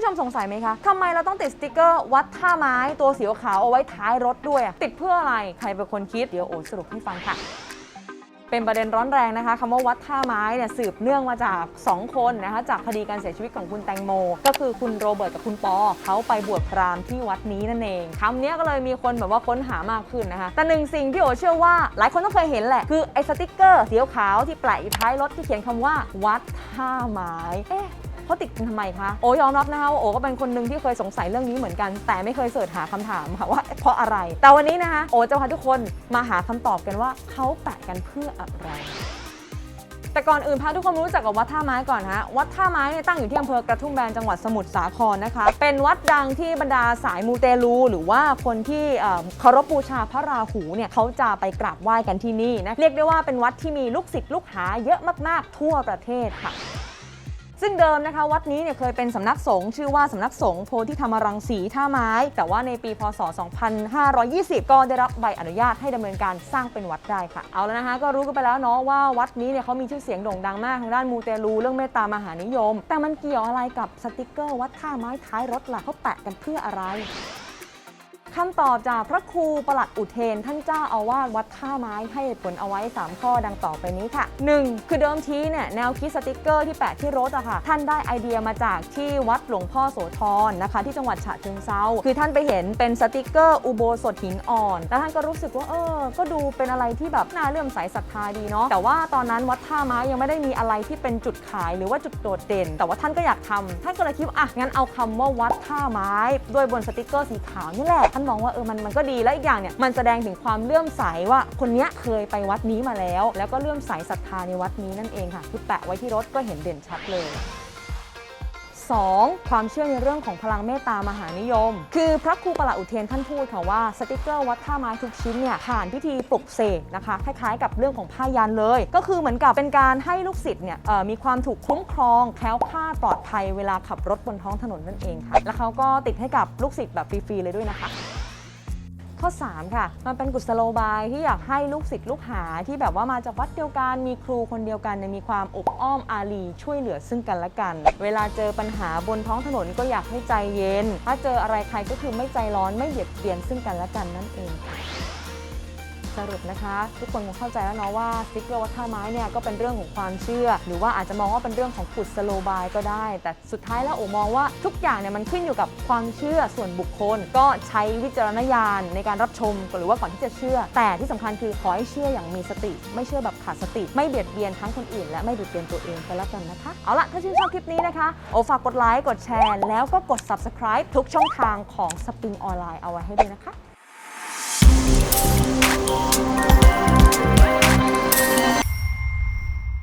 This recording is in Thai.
ผู้ชมสงสัยไหมคะทำไมเราต้องติดสติกเกอร์วัดท่าไม้ตัวสีขาวเอาไว้ท้ายรถด้วยอะติดเพื่ออะไรใครเป็นคนคิดเดี๋ยวโอสรุปให้ฟังค่ะเป็นประเด็นร้อนแรงนะคะคำว่าวัดท่าไม้เนี่ยสืบเนื่องมาจาก 2 คนนะคะจากคดีการเสียชีวิตของคุณแตงโม ก็คือคุณโรเบิร์ตกับคุณปอเขาไปบวชพราหมณ์ที่วัดนี้นั่นเองคำนี้ก็เลยมีคนแบบว่าค้นหามากขึ้นนะคะ แต่หนึ่งสิ่งที่โอเชื่อว่า หลายคนต้องเคยเห็นแหละ คือไอ้สติกเกอร์สีขาวที่แปะอยู่ท้ายรถที่เขียนคำว่า วัดท่าไม้เอ๊ะ เขาติดกันทำไมคะโอยอมรับนะคะว่าโอก็เป็นคนหนึ่งที่เคยสงสัยเรื่องนี้เหมือนกัน แต่ไม่เคยเสิร์ชหาคำถามค่ะว่าเพราะอะไร แต่วันนี้นะคะโอจะพาทุกคนมาหาคำตอบกันว่าเขาแปะกันเพื่ออะไรแต่ก่อนอื่นพาทุกคนรู้จักกับวัดท่าไม้ก่อนฮะ วัดท่าไม้เนี่ยตั้งอยู่ที่อำเภอกระทุ่มแบนจังหวัดสมุทรสาครนะคะ เป็นวัดดังที่บรรดาสายมูเตลู หรือว่าคนที่เคารพบูชาพระราหูเนี่ยเขาจะไปกราบไหว้กันที่นี่นะ เรียกได้ว่าเป็นวัดที่มีลูกศิษย์ลูกหาเยอะมากๆทั่วประเทศค่ะ ซึ่งเดิมนะคะวัดนี้เนี่ยเคยเป็นสำนักสงฆ์ชื่อว่าสำนักสงฆ์โพธิธรรมรังสีท่าไม้ แต่ว่าในปีพศ 2520 ก็ได้รับใบอนุญาตให้ดำเนินการสร้างเป็นวัดได้ค่ะ เอาแล้วนะคะก็รู้กันไปแล้วเนาะว่าวัดนี้เนี่ยเขามีชื่อเสียงโด่งดังมากทางด้านมูเตลูเรื่องเมตตามหานิยม แต่มันเกี่ยวอะไรกับสติกเกอร์วัดท่าไม้ท้ายรถล่ะเขาแปะกันเพื่ออะไร คำตอบจากพระครูประหลัดอุเทน ท่านเจ้าอาวาสวัดท่าไม้ให้ผลเอาไว้ 3 ข้อดังต่อไปนี้ค่ะ 1. คือเดิมทีเนี่ยแนวคิดสติกเกอร์ที่แปะที่รถอะค่ะ ท่านได้ไอเดียมาจากที่วัดหลวงพ่อโสธรนะคะ ที่จังหวัดฉะเชิงเซาคือท่านไปเห็นเป็นสติกเกอร์อุโบสถหินอ่อน แล้วท่านก็รู้สึกว่าเออ ก็ดูเป็นอะไรที่แบบน่าเลื่อมใสศรัทธาดีเนาะแต่ว่าตอนนั้นวัดท่าไม้ยังไม่ได้มีอะไรที่เป็นจุดขายหรือว่าจุดโดดเด่น แต่ว่าท่านก็อยากทำท่านก็เลยคิดว่าอะงั้นเอาคำว่าวัดท่าไม้ ด้วยบนสติกเกอร์สีขาวนี่แหละนมองว่าเออมันมันก็ดีและอีกอย่างเนี่ยมันแสดงถึงความเลื่อมใสว่าคนเนี้ยเคยไปวัดนี้มาแล้ว แล้วก็เลื่อมใสศรัทธาในวัดนี้นั่นเองค่ะคือแปะไว้ที่รถก็เห็นเด่นชัดเลย 2. ความเชื่อในเรื่องของพลังเมตตามหานิยม คือพระครูประหลัดอุเทนท่านพูดค่ะว่าสติกเกอร์วัดท่าไม้ทุกชิ้นเนี่ยผ่านพิธีปลุกเสกนะคะคล้ายๆ กับเรื่องของผ้ายันเลย ก็คือเหมือนกับเป็นการให้ลูกศิษย์เนี่ยมีความถูกคุ้มครองแคล้วคลาดปลอดภัยเวลาขับรถบนท้องถนนนั่นเองค่ะแล้วเขาก็ติดให้กับลูกศิษย์แบบฟรีๆเลยด้วยนะคะ ข้อ 3 ค่ะ มันเป็นกุศโลบายที่อยากให้ลูกศิษย์ลูกหาที่แบบว่ามาจากวัดเดียวกัน มีครูคนเดียวกันมีความอบอ้อมอารีช่วยเหลือซึ่งกันและกัน เวลาเจอปัญหาบนท้องถนนก็อยากให้ใจเย็น ถ้าเจออะไรใครก็คือไม่ใจร้อนไม่เหยียดเบียนซึ่งกันและกันนั่นเองค่ะ รุปนะคะ ทุกคนคงเข้าใจแล้วเนาะว่าสติ๊กเกอร์วัดท่าไม้เนี่ยก็เป็นเรื่องของความเชื่อ หรือว่าอาจจะมองว่าเป็นเรื่องของกุศโลบายก็ได้ แต่สุดท้ายแล้วโอมองว่าทุกอย่างเนี่ยมันขึ้นอยู่กับความเชื่อส่วนบุคคล ก็ใช้วิจารณญาณในการรับชมหรือว่าก่อนที่จะเชื่อ แต่ที่สำคัญคือขอให้เชื่ออย่างมีสติ ไม่เชื่อแบบขาดสติ ไม่เบียดเบียนทั้งคนอื่น และไม่เบียดเบียนตัวเองก็แล้วกันนะคะเอาละถ้าชื่นชอบคลิปนี้นะคะโอฝากกดไลค์กดแชร์แล้วก็กด subscribe ทุกช่องทางของสปริงออนไลน์เอาไว้ให้ด้วยนะคะ